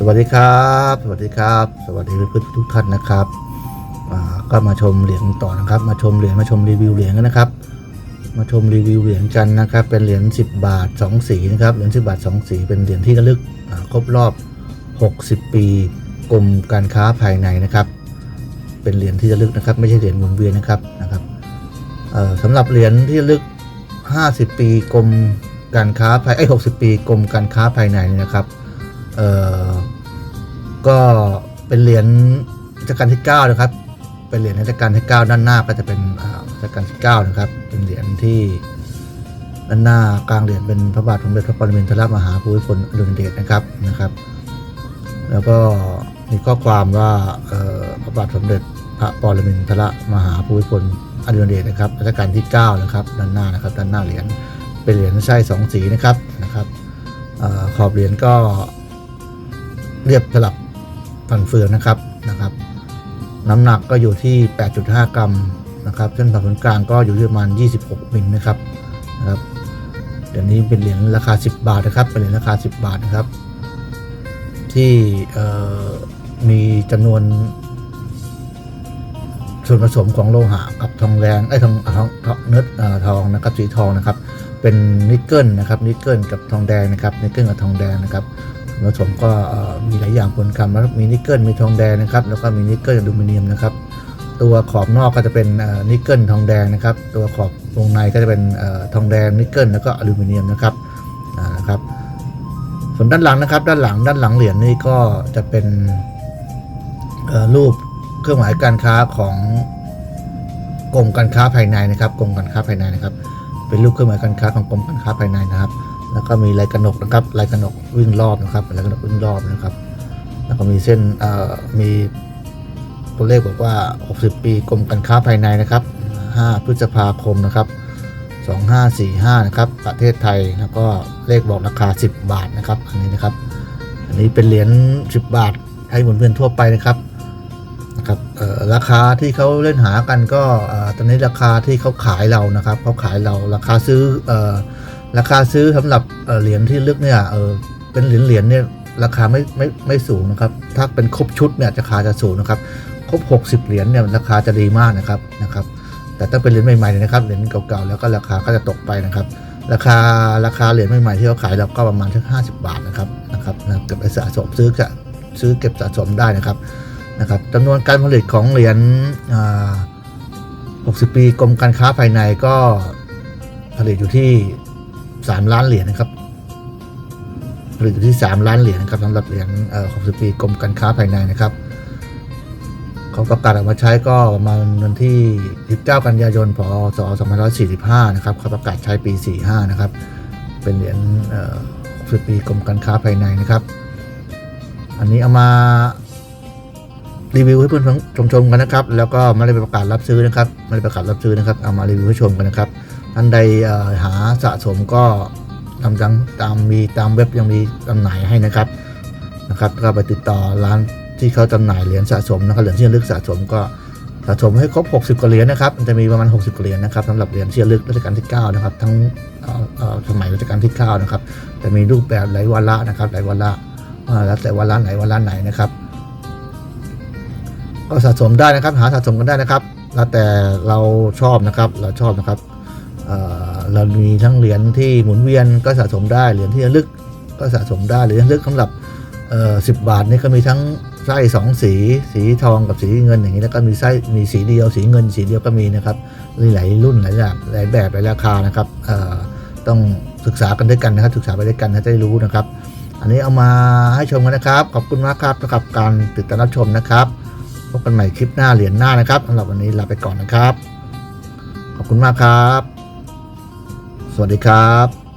สวัสดีครับ สวัสดีครับ สวัสดีเพื่อนทุกท่านนะครับก็มาชมเหรียญต่อนะครับ มาชมเหรียญมาชมรีวิวเหรียญกันนะครับ มาชมรีวิวเหรียญกันนะครับ เป็นเหรียญ10 บาท 2 สีนะครับ เหรียญ10 บาท 2 สี เป็นเหรียญที่ระลึกครบรอบ 60 ปีกรมการค้าภายในนะครับ เป็นเหรียญที่ระลึกนะครับ ไม่ใช่เหรียญหมุนเวียนนะครับนะครับสำหรับเหรียญที่ระลึก 50 ปีกรมการค้าภายไอ้60 ปีกรมการค้าภายในนะครับ เอ่อก็เป็นเหรียญรัชกาลที่ 9 นะครับ เป็นเหรียญรัชกาลที่ 9 ด้านหน้าก็จะเป็นอ่ารัชกาลที่ 9 นะครับ เป็นเหรียญที่ด้านหน้ากลางเหรียญเป็นพระบาทสมเด็จพระปรมินทรมหาภูมิพลอดุลยเดชนะครับนะครับ แล้วก็มีข้อความว่าพระบาทสมเด็จพระปรมินทรมหาภูมิพลอดุลยเดชนะครับรัชกาลที่ 9 นะครับ ด้านหน้านะครับ ด้านหน้าเหรียญเป็นเหรียญไส้สองสีนะครับนะครับอขอบเหรียญก็ เรียบสลับฟันเฟืองนะครับนะครับ น้ำหนักก็อยู่ที่ 8.5 กรัมนะครับเส้นผ่าศูนย์กลางก็อยู่ที่ประมาณ 26มิลนะครับนะครับเดี๋ยวนี้เป็นเหรียญราคา 10 บาทนะครับเป็นเหรียญราคา 10 บาทนะครับ ที่เอ่อมีจำนวนส่วนผสมของโลหะกับทองแดงไอ้ทองทองเนื้อทองนะครับสีทองนะครับ เป็นนิกเกิลนะครับนิกเกิลกับทองแดงนะครับนิกเกิลกับทองแดงนะครับ ส่วนผสมก็มีหลายอย่างปนกันนะครับมีนิกเกิลมีทองแดงนะครับ แล้วก็มีนิกเกิลอลูมิเนียมนะครับ ตัวขอบนอกก็จะเป็นนิกเกิลทองแดงนะครับ ตัวขอบวงในก็จะเป็นทองแดงนิกเกิลแล้วก็อลูมิเนียมนะครับนะครับส่วนด้านหลังนะครับ ด้านหลังด้านหลังเหรียญนี่ก็จะเป็นรูปเครื่องหมายการค้าของกรมการค้าภายในนะครับกรมการค้าภายในนะครับ เป็นรูปเครื่องหมายการค้าของกรมการค้าภายในนะครับ แล้วก็มีลายกระหนกนะครับลายกระหนกวิ่งรอบนะครับลายกระหนกวิ่งรอบนะครับ แล้วก็มีเส้นเอ่อมีตัวเลขบอกว่า 60 ปีกรมการค้าภายในนะครับ 5 พฤษภาคมนะครับ 2545 นะครับประเทศไทยแล้วก็เลขบอกราคา 10 บาทนะครับอันนี้นะครับ อันนี้เป็นเหรียญ10 บาทให้หมุนเวียนทั่วไปนะครับนะครับราคาที่เขาเล่นหากันก็ตอนนี้ราคาที่เขาขายเรานะครับเขาขายเราราคาซื้ออ ราคาซื้อสำหรับเหรียญที่ลึกเนี่ยเออเป็นเหรียญเหรียญเนี่ยราคาไม่ไม่ไม่สูงนะครับ ถ้าเป็นครบชุดเนี่ยราคาจะสูงนะครับ ครบ 60 เหรียญเนี่ยราคาจะดีมากนะครับนะครับ แต่ถ้าเป็นเหรียญใหม่ๆเนี่ยนะครับ เหรียญเก่าๆแล้วก็ราคาก็จะตกไปนะครับ ราคาราคาเหรียญใหม่ๆที่เขาขายเราก็ประมาณสัก50บาทนะครับนะครับนะเก็บไปสะสมซื้อจะซื้อเก็บสะสมได้นะครับนะครับจำนวนการผลิตของเหรียญอ่า60 ปีกรมการค้าภายในก็ผลิตอยู่ที่ 3 ล้านเหรียญนะครับผลิตอยู่ที่ 3 ล้านเหรียญนะครับสำหรับเหรียญเอ่อ60 ปีกรมการค้าภายในนะครับเขาประกาศออกมาใช้ก็ประมาณวันที่ 19 กันยายน พศ 2545 นะครับเขาประกาศใช้ปี 45 นะครับ เป็นเหรียญเอ่อ60 ปีกรมการค้าภายในนะครับ อันนี้เอามา รีวิวให้เพื่อนชมชมๆกันนะครับ แล้วก็ไม่ได้ประกาศรับซื้อนะครับไม่ได้ประกาศรับซื้อนะครับ เอามารีวิวให้ชมกันนะครับท่านใดหาสะสมก็ตามังตามมีตามเว็บยังมีจำหน่ายให้นะครับนะครับ ก็ไปติดต่อร้านที่เขาจำหน่ายเหรียญสะสมนะครับเหรียญที่ระลึกสะสมก็สะสมให้ครบ 60กว่าเหรียญนะครับมันจะมีประมาณ 60กว่าเหรียญนะครับสำหรับเหรียญที่ระลึกรัชกาลที่ 9 นะครับ ทั้งสมัยรัชกาลที่ 9 นะครับจะมีรูปแบบหลายวาระนะครับหลายวาระแล้วแต่วาระไหนวาระไหนนะครับ ก็สะสมได้นะครับ หาสะสมกันได้นะครับ แล้วแต่เราชอบนะครับเราชอบนะครับเเรามีทั้งเหรียญที่หมุนเวียนก็สะสมได้เหรียญที่ระลึกก็สะสมได้เหรียญระลึกสำหรับสิบบาทนี่ก็มีทั้งไส้สองสี สีทองกับสีเงินอย่างนี้แล้วก็มีไส้มีสีเดียวสีเงินสีเดียวก็มีนะครับมีหลายรุ่นหลายแบบหลายแบบหลายราคานะครับต้องศึกษากันด้วยกันนะครับศึกษาไปด้วยกันนะจะได้รู้นะครับ อันนี้เอามาให้ชมกันนะครับ ขอบคุณมากครับสำหรับการติดตามรับชมนะครับ พบกันใหม่คลิปหน้าเหรียญหน้านะครับสำหรับวันนี้ลาไปก่อนนะครับ ขอบคุณมากครับ สวัสดีครับ